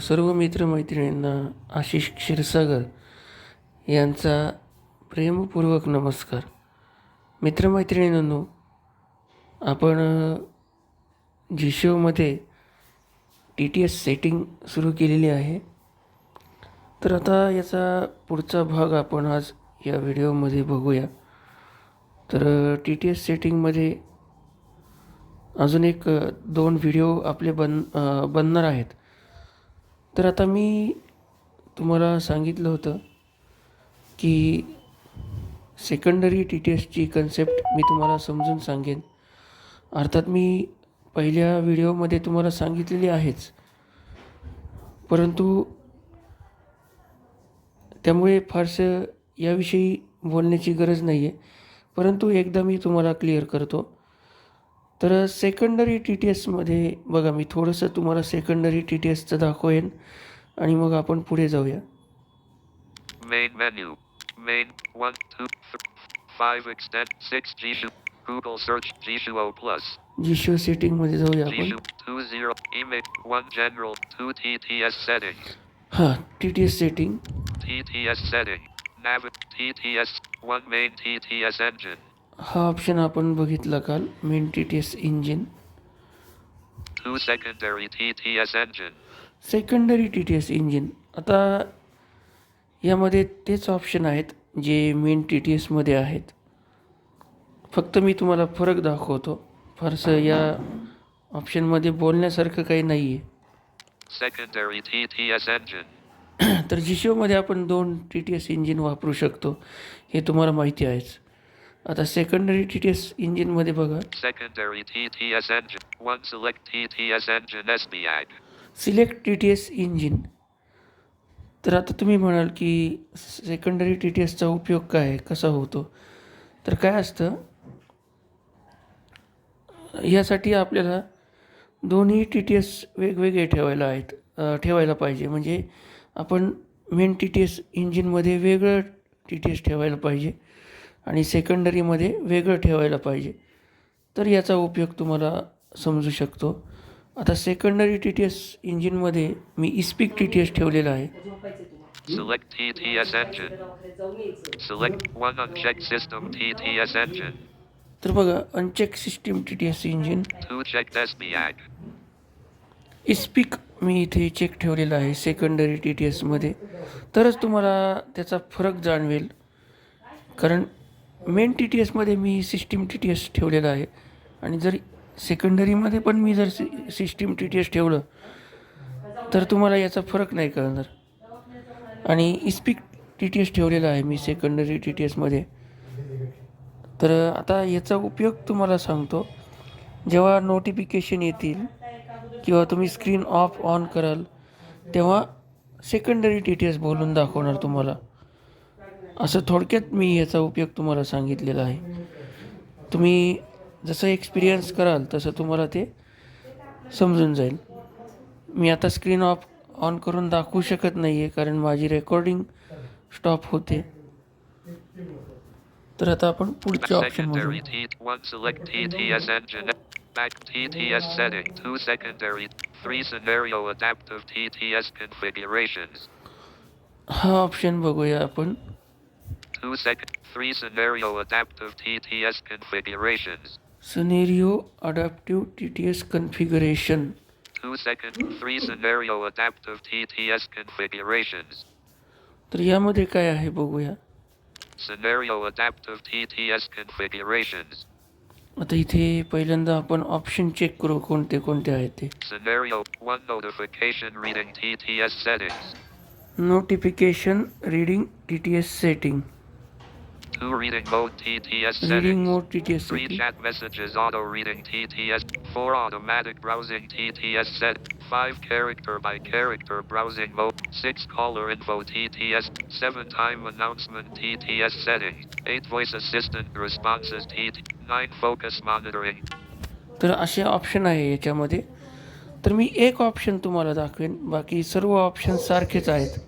सर्व मित्रमैत्रिणींना आशिष क्षीरसागर यांचा प्रेमपूर्वक नमस्कार. मित्रमैत्रिणींनो आपण जी शोमध्ये टी टी एस सेटिंग सुरू केलेली आहे. तर आता याचा पुढचा भाग आपण आज या व्हिडिओमध्ये बघूया. तर टी टी एस सेटिंगमध्ये अजून एक दोन व्हिडिओ आपले बन बनणार आहेत. तर आता मी तुम्हाला सांगितलं होतं की सेकंडरी टी टी एसची कन्सेप्ट मी तुम्हाला समजून सांगेन. अर्थात मी पहिल्या व्हिडिओमध्ये तुम्हाला सांगितलेली आहेच. परंतु त्यामुळे फारसं याविषयी बोलण्याची गरज नाही आहे परंतु एकदा मी तुम्हाला क्लिअर करतो. तर सेकंडरी टी टी एसमध्ये बघा मी थोडंसं तुम्हाला सेकंडरी टी टी एसचं दाखवेन आणि मग आपण पुढे जाऊया. Main menu main one two five six G shoe Google search G shoe O plus G shoe setting जाऊया two zero image one general two T T S setting हां T T S setting T T S setting nav T T S one main T T S engine हा option आपण बघितला काल. Main T T S engine 2 secondary TTS engine. Secondary T T S engine आता यामध्ये तेच option आहेत जे main T T एसमध्ये आहेत. फक्त मी तुम्हाला फरक दाखवतो. फारसं या ऑप्शनमध्ये बोलण्यासारखं काही नाही आहे. तर जिशोमध्ये आपण दोन टी टी एस इंजिन वापरू शकतो. हे तुम्हाला माहिती आहेच. आता सेकंडरी टी टी एस इंजिनमध्ये बघा. Secondary TTS engine. 1 select TTS engine SBAG. Select T T S engine तर आता तुम्ही म्हणाल की सेकंडरी टी टी एसचा उपयोग काय आहे? कसा होतो? तर काय असतं? यासाठी आपल्याला दोन्ही टी टी एस वेगवेगळे ठेवायला आहेत ठेवायला पाहिजे. म्हणजे आपण मेन टी टी एस इंजिनमध्ये वेगळं टी टी एस ठेवायला पाहिजे. आणि सेकंडरीमध्ये वेगळं ठेवायला पाहिजे तर याचा उपयोग तुम्हाला समजू शकतो आता सेकंडरी टी टी एस इंजिनमध्ये मी इस्पिक टी टी एस ठेवलेला आहे Select TTS engine. Select 1 unchecked system TTS engine. तर बघा uncheck system T T S engine 2 checked SBAG. ESpeak मी इथे चेक ठेवलेला आहे सेकंडरी टी टी एसमध्ये तरच तुम्हाला त्याचा फरक जाणवेल कारण मेन टी टी एसमध्ये मी सिस्टीम टी टी एस ठेवलेलं आहे. आणि जर सेकंडरीमध्ये पण मी जर सि सिस्टीम टी टी एस ठेवलं तर तुम्हाला याचा फरक नाही कळणार. आणि इस्पिक टी टी एस ठेवलेला आहे मी सेकंडरी टी टी एसमध्ये तर आता याचा उपयोग तुम्हाला सांगतो. जेव्हा नोटिफिकेशन येतील किंवा तुम्ही स्क्रीन ऑफ ऑन कराल तेव्हा सेकंडरी टी टी एस बोलून दाखवणार तुम्हाला. असं थोडक्यात मी याचा उपयोग तुम्हाला सांगितलेला आहे तुम्ही जसं एक्सपिरियन्स कराल तसं तुम्हाला ते समजून जाईल मी आता स्क्रीन ऑफ ऑन करून दाखवू शकत नाही आहे कारण माझी रेकॉर्डिंग स्टॉप होते तर आता आपण पुढच्या option Secondary T 1 select TTS engine. Back TTS setting. 2 secondary. 3 scenario adaptive TTS configurations. हा ऑप्शन बघूया आपण 2 second. 3 scenario adaptive TTS configurations. Scenario adaptive T T S configuration 2 second. 3 scenario adaptive TTS configurations. तर यामध्ये काय आहे बघूया Scenario adaptive TTS configurations. आता इथे पहिल्यांदा आपण ऑप्शन चेक करू कोणते कोणते आहेत ते Scenario 1 notification reading TTS settings. Notification reading T T S setting 2 reading mode TTS reading settings. Mode T T S 3 setting chat messages auto reading TTS. 4 automatic browsing TTS set. 5 character by character browsing mode. 6 caller info TTS. 7 time announcement TTS setting. 8 voice assistant responses TT. 9 focus monitoring. तर असे option आहे याच्यामध्ये तर मी एक option तुम्हाला दाखवेन बाकी सर्व ऑप्शन सारखेच आहेत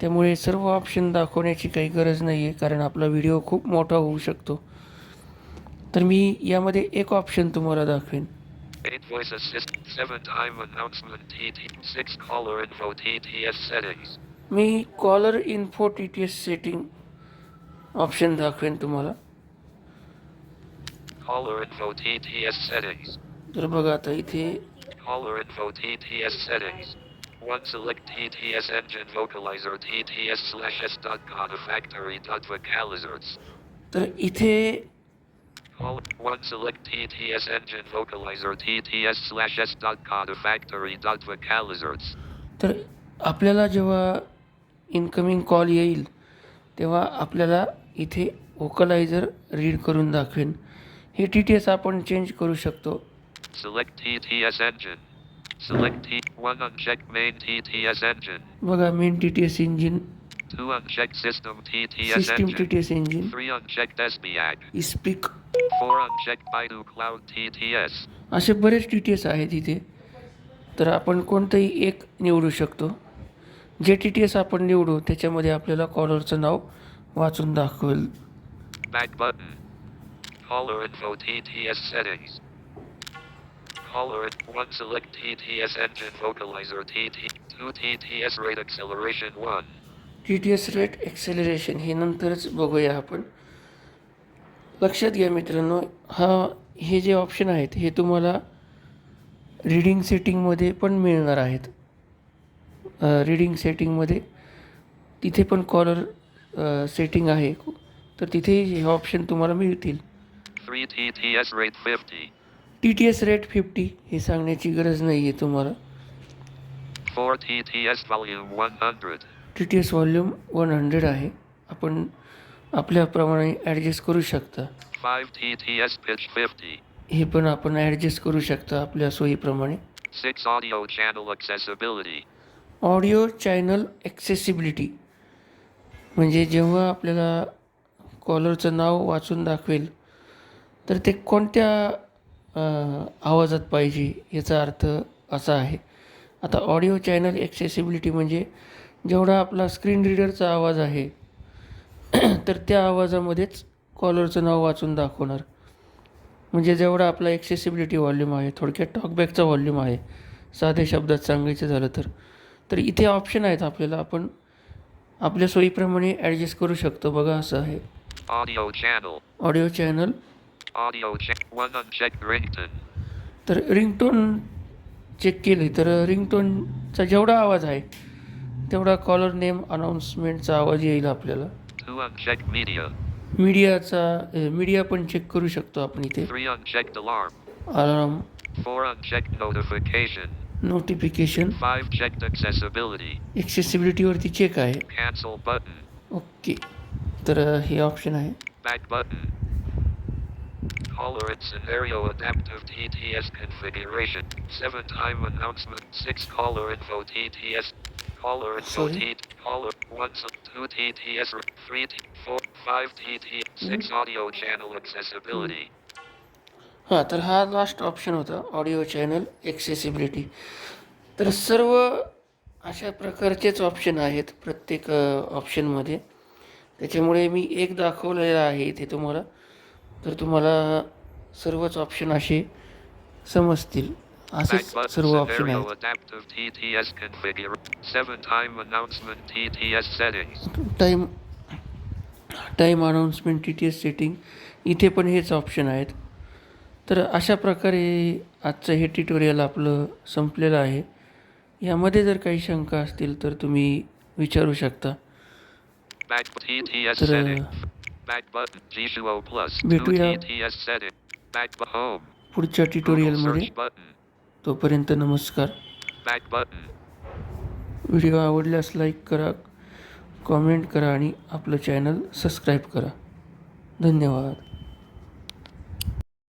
त्यामुळे सर्व ऑप्शन दाखवण्याची काही गरज नाही आहे कारण आपला व्हिडिओ खूप मोठा होऊ शकतो तर मी यामध्ये एक ऑप्शन तुम्हाला दाखवेन 8 voice assist. 7 time announcement TT. 6 caller info TTS settings. मी caller info T T S setting option दाखवेन तुम्हाला. तर बघा आता इथे Caller info TTS settings. 1 select TTS engine vocalizer TTS slash S dot God factory dot vocalizers. तर इथे Call 1 select TTS engine vocalizer TTS slash S dot God factory dot vocalizers. तर आपल्याला जेव्हा इन्कमिंग कॉल येईल तेव्हा आपल्याला इथे वोकलायझर read करून दाखवेन हे टी टी एस आपण चेंज करू शकतो Select TTS engine. Select T 1 uncheck main TTS engine. बघा main T T S engine 2 uncheck system TTS system T engine. T S engine 3 unchecked SBAC. Speak 4 unchecked Baidu Cloud TTS. असे बरेच T T S आहेत इथे तर आपण कोणतंही एक निवडू शकतो जे टी टी एस आपण निवडू त्याच्यामध्ये आपल्याला कॉलरचं नाव वाचून दाखवेल Back button. Caller info TTS settings. Caller in- 1 select TTS engine vocalizer TT 2 TTS rate acceleration 1. T T S rate acceleration हे नंतरच बघूया आपण. लक्षात घ्या मित्रांनो हा हे जे ऑप्शन आहेत हे तुम्हाला रीडिंग सेटिंगमध्ये पण मिळणार आहेत. रीडिंग सेटिंगमध्ये तिथे पण कॉलर सेटिंग आहे. तर तिथे हे ऑप्शन तुम्हाला मिळतील. 3 TTS rate 50. T T S rate fifty हे सांगण्याची गरज नाही आहे तुम्हाला 4 TTS volume 100. T T S volume one hundred आहे आपण आपल्याप्रमाणे ॲडजस्ट करू शकता 5 TTS pitch 50. हे पण आपण ॲडजस्ट करू शकता आपल्या सोयीप्रमाणे 6 audio channel accessibility. Audio channel accessibility म्हणजे जेव्हा आपल्याला कॉलरचं नाव वाचून दाखवेल तर ते कोणत्या आवाजात पाहिजे याचा अर्थ असा आहे. आता ऑडिओ चॅनल ॲक्सेसिबिलिटी म्हणजे जेवढा आपला स्क्रीन रीडरचा आवाज आहे तर त्या आवाजामध्येच कॉलरचं नाव वाचून दाखवणार. म्हणजे जेवढा आपला ॲक्सेसिबिलिटी व्हॉल्यूम आहे थोडक्यात टॉकबॅकचा व्हॉल्यूम आहे साध्या शब्दात सांगायचं झालं तर तर इथे ऑप्शन आहेत आपल्याला. आपण आपल्या सोयीप्रमाणे ॲडजस्ट करू शकतो. बघा असं आहे. Audio channel. Audio channel audio check one of check rington तर रिंगटोन चेक केले. तर रिंगटोन चा जेवढा आवाज आहे तेवढा कॉलर नेम अनाउन्समेंटचा आवाज येईल आपल्याला. मीडियाचा मीडिया पण चेक करू शकतो आपण इथे. Alarm four check notification notification five check accessibility accessibility वरती चेक आहे. ओके तर हे ऑप्शन आहे. Caller and scenario adaptive TTS configuration. 7 time announcement. 6 caller info TTS. Caller info? T. Caller 1 s- 2 TTS. 3 T. 4 5 TT. 6 audio channel accessibility. हां तर हा last option होता ऑडिओ चॅनल ॲक्सेसिबिलिटी तर सर्व अशा प्रकारचेच ऑप्शन आहेत प्रत्येक ऑप्शनमध्ये त्याच्यामुळे मी एक दाखवलेलं आहे इथे तुम्हाला तर तुम्हाला सर्वच ऑप्शन असे समजतील असेच button. सर्व ऑप्शन आहेत adaptive TTS configuration. 7 time announcement TTS settings. Time time announcement T T S setting इथे पण हेच ऑप्शन आहेत तर अशा प्रकारे आजचं हे ट्युटोरियल आपलं संपलेलं आहे यामध्ये जर काही शंका असतील तर तुम्ही विचारू शकता तर setting. Back button. G Duo plus. 2 भेटूया. पुढच्या ट्युटोरियलमध्ये. तोपर्यंत नमस्कार. व्हिडिओ आवडल्यास लाईक करा कॉमेंट करा आणि आपलं चॅनल सबस्क्राईब करा धन्यवाद